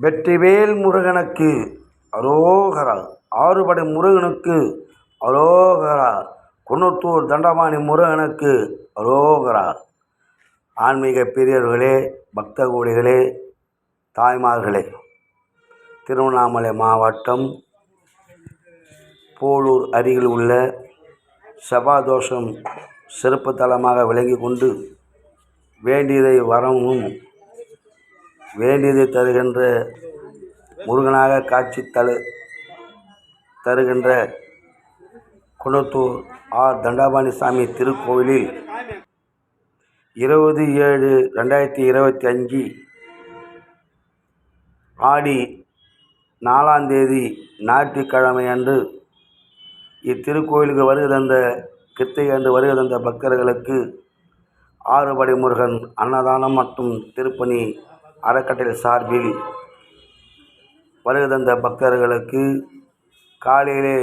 வெற்றிவேல் முருகனுக்கு அரோகரா ஆறுபடை முருகனுக்கு அரோகரா குன்னத்தூர் தண்டபாணி முருகனுக்கு அரோகரா ஆன்மீக பெரியவர்களே பக்த கோடிகளே தாய்மார்களே திருவண்ணாமலை மாவட்டம் போலூர் அருகில் உள்ள செவ்வாதோஷம் சிறப்பு தலமாக விளங்கி கொண்டு வேண்டியதை வரவும் வேண்டியதை தருகின்ற முருகனாக காட்சி தரு தருகின்ற குணத்தூர் ஆர் தண்டாபாணி சாமி திருக்கோவிலில் இருபது ஏழு ரெண்டாயிரத்தி இருபத்தி அஞ்சு ஆடி நாலாம் தேதி ஞாயிற்றுக்கிழமை அன்று இத்திருக்கோயிலுக்கு வருகை தந்த கிருத்திகை அன்று வருகை தந்த பக்தர்களுக்கு ஆறுபடை முருகன் அன்னதானம் மற்றும் திருப்பணி அறக்கட்டளை சார்பில் வருகை தந்த பக்தர்களுக்கு காலையிலே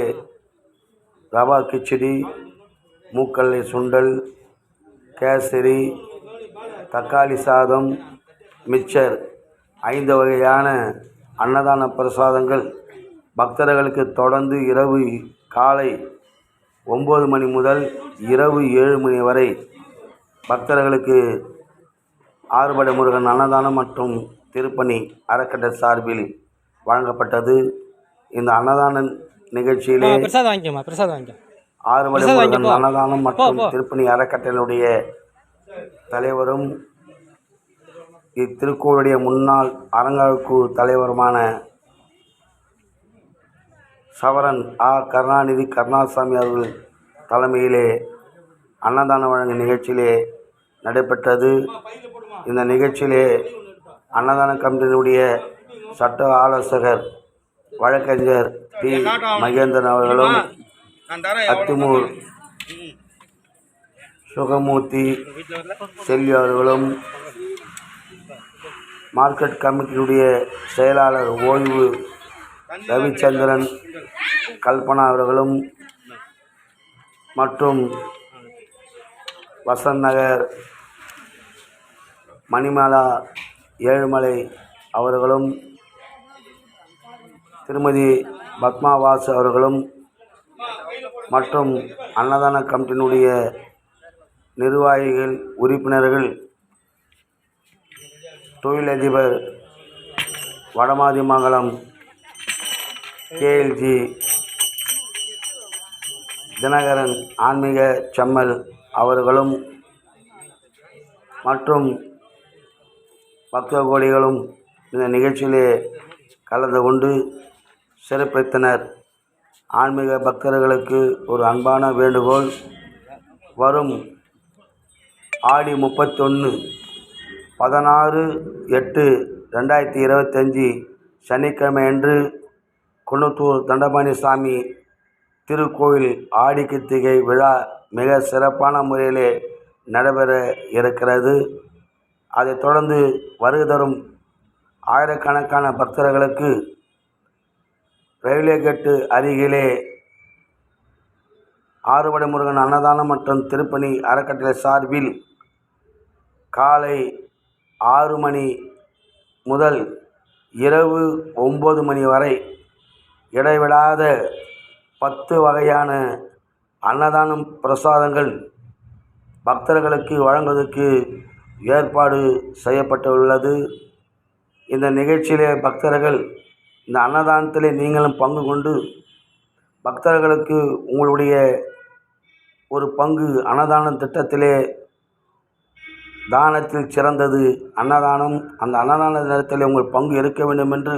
ரவா கிச்சடி மூக்கல்லை சுண்டல் கேசரி தக்காளி சாதம் மிச்சர் ஐந்து வகையான அன்னதான பிரசாதங்கள் பக்தர்களுக்கு தொடர்ந்து இரவு காலை ஒம்பது மணி முதல் இரவு ஏழு மணி வரை பக்தர்களுக்கு ஆறுபடை முருகன் அன்னதானம் மற்றும் திருப்பணி அறக்கட்டளை சார்பில் வழங்கப்பட்டது இந்த அன்னதான நிகழ்ச்சியிலே ஆறுபடை முருகன். அன்னதானம் மற்றும். திருப்பணி அறக்கட்டளையுடைய தலைவரும் இத்திருக்கோளுடைய முன்னாள் அரங்காவுக்கு தலைவருமான சவரன் ஆ கருணாநிதி கருணாசாமி அவர்கள் தலைமையிலே அன்னதானம் வழங்கும் நிகழ்ச்சியிலே நடைபெற்றது இந்த நிகழ்ச்சியிலே அன்னதான கமிட்டியினுடைய சட்ட ஆலோசகர் வழக்கறிஞர் பி. மகேந்திரன் அவர்களும் அத்திமூர் சுகமூர்த்தி செல்வி அவர்களும் மார்க்கெட் கமிட்டியுடைய செயலாளர் ஓய்வு ரவிச்சந்திரன் கல்பனா அவர்களும் மற்றும் வசந்த் நகர் மணிமாலா ஏழுமலை அவர்களும் திருமதி பத்மாவாஸ் அவர்களும் மற்றும் அன்னதான கமிட்டியினுடைய நிர்வாகிகள் உறுப்பினர்கள் தொழிலதிபர் வடமாதிமங்கலம் கேஎல்ஜி தினகரன் ஆன்மீக செம்மல் அவர்களும் மற்றும் பக்த கோடிகளும் இந்த நிகழ்ச்சியிலே கலந்து கொண்டு சிறப்பித்தனர். ஆன்மீக பக்தர்களுக்கு ஒரு அன்பான வேண்டுகோள். வரும் ஆடி முப்பத்தொன்று பதினாறு எட்டு ரெண்டாயிரத்தி இருபத்தஞ்சி சனிக்கிழமை அன்று குணத்தூர் தண்டபாணி சாமி திருக்கோயில் ஆடி திகை விழா மிக சிறப்பான முறையிலே நடைபெற இருக்கிறது. அதைத் தொடர்ந்து வருகை தரும் ஆயிரக்கணக்கான பக்தர்களுக்கு ரயில்வே கேட்டு அருகிலே ஆறுபடை முருகன் அன்னதானம் மற்றும் திருப்பணி அறக்கட்டளை சார்பில் காலை ஆறு மணி முதல் இரவு ஒம்பது மணி வரை இடைவிடாத பத்து வகையான அன்னதானம் பிரசாதங்கள் பக்தர்களுக்கு வழங்குவதற்கு ஏற்பாடு செய்யப்பட்டுள்ளது. இந்த நிகழ்ச்சியிலே பக்தர்கள் இந்த அன்னதானத்திலே நீங்களும் பங்கு கொண்டு பக்தர்களுக்கு உங்களுடைய ஒரு பங்கு அன்னதான திட்டத்திலே தானத்தில் சிறந்தது. அன்னதானம் அந்த அன்னதான நேரத்தில் உங்கள் பங்கு இருக்க வேண்டும் என்று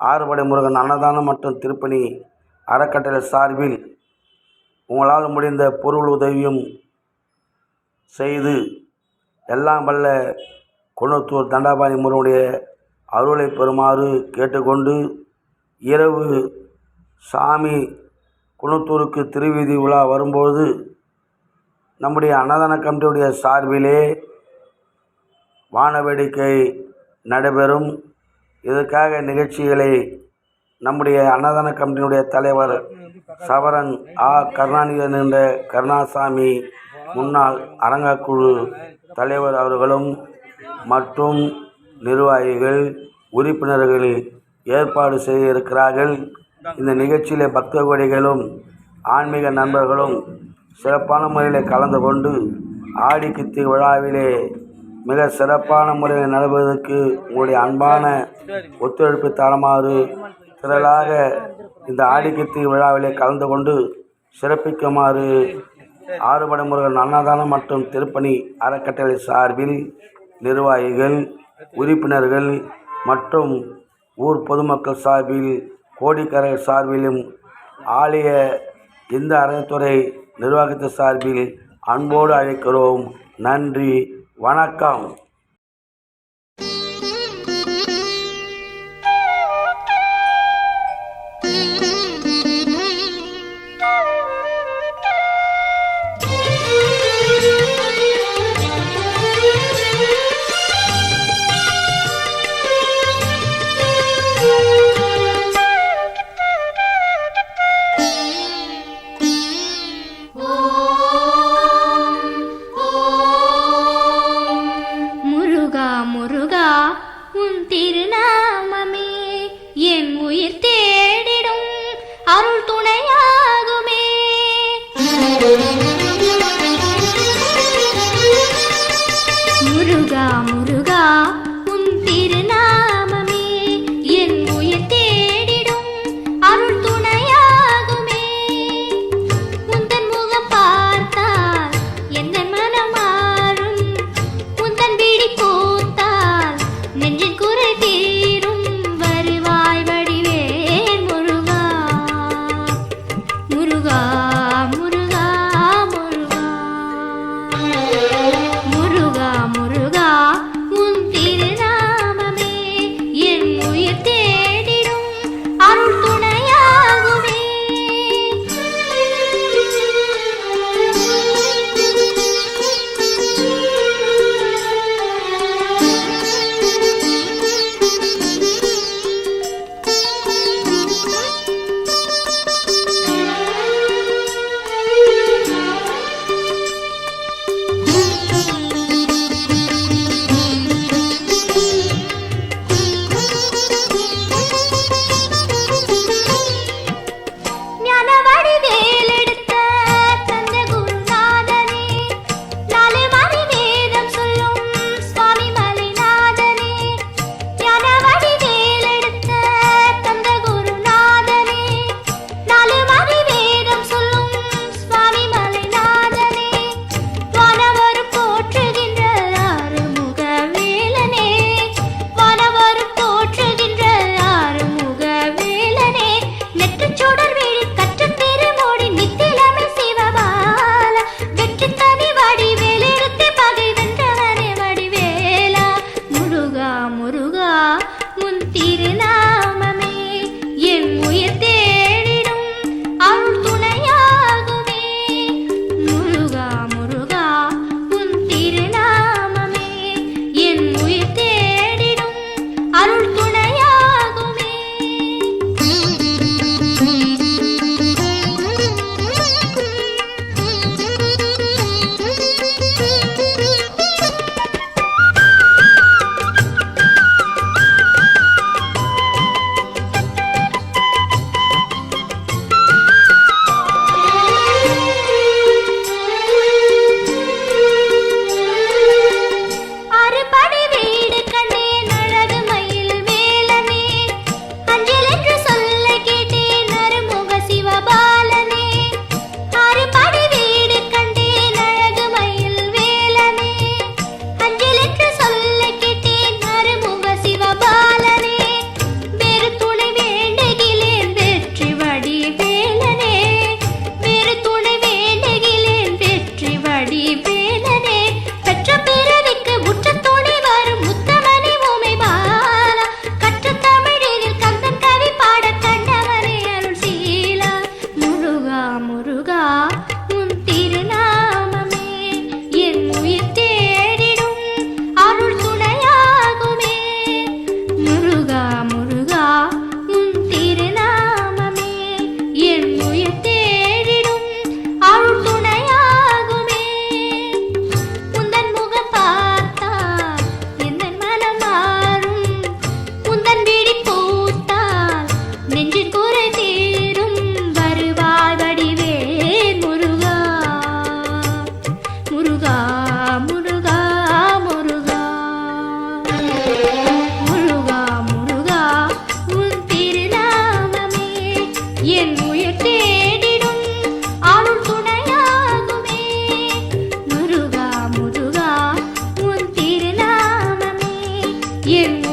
ஆறுபடை முருகன் அன்னதானம் மற்றும் திருப்பணி அறக்கட்டளை சார்பில் உங்களால் முடிந்த பொருள் உதவியும் செய்து எல்லாம் வல்ல குணத்தூர் தண்டாபாணி முருகனுடைய அருளை பெறுமாறு கேட்டுக்கொண்டு இரவு சாமி குணத்தூருக்கு திருவீதி உலா வரும்போது நம்முடைய அன்னதான கமிட்டியுடைய சார்பிலே வானவேடிக்கை நடைபெறும். இதற்காக நிகழ்ச்சிகளை நம்முடைய அன்னதான கமிட்டியினுடைய தலைவர் சவரன் ஆ. கருணாநிதி என்ற கருணாசாமி முன்னாள் அரங்கக்குழு தலைவர் அவர்களும் மற்றும் நிர்வாகிகள் உறுப்பினர்கள் ஏற்பாடு செய்ய இருக்கிறார்கள் இந்த நிகழ்ச்சியிலே பக்த கோடிகளும் ஆன்மீக நண்பர்களும் சிறப்பான முறையில் கலந்து கொண்டு ஆடி விழாவிலே மிக சிறப்பான முறையில் நடைபெறுவதற்கு உங்களுடைய அன்பான ஒத்துழைப்பு தரமாறு திரளாக இந்த ஆடி விழாவிலே கலந்து கொண்டு சிறப்பிக்குமாறு ஆறுபடை முருகன் அன்னதானம் மற்றும் திருப்பணி அறக்கட்டளை சார்பில் நிர்வாகிகள் உறுப்பினர்கள் மற்றும் ஊர் பொதுமக்கள் சார்பில் கோடிக்கரை சார்பிலும் ஆலய இந்து அறநிலைத்துறை நிர்வாகத்தின் சார்பில் அன்போடு அழைக்கிறோம். நன்றி. வணக்கம். முருகா முருகா முன் திருநாம You.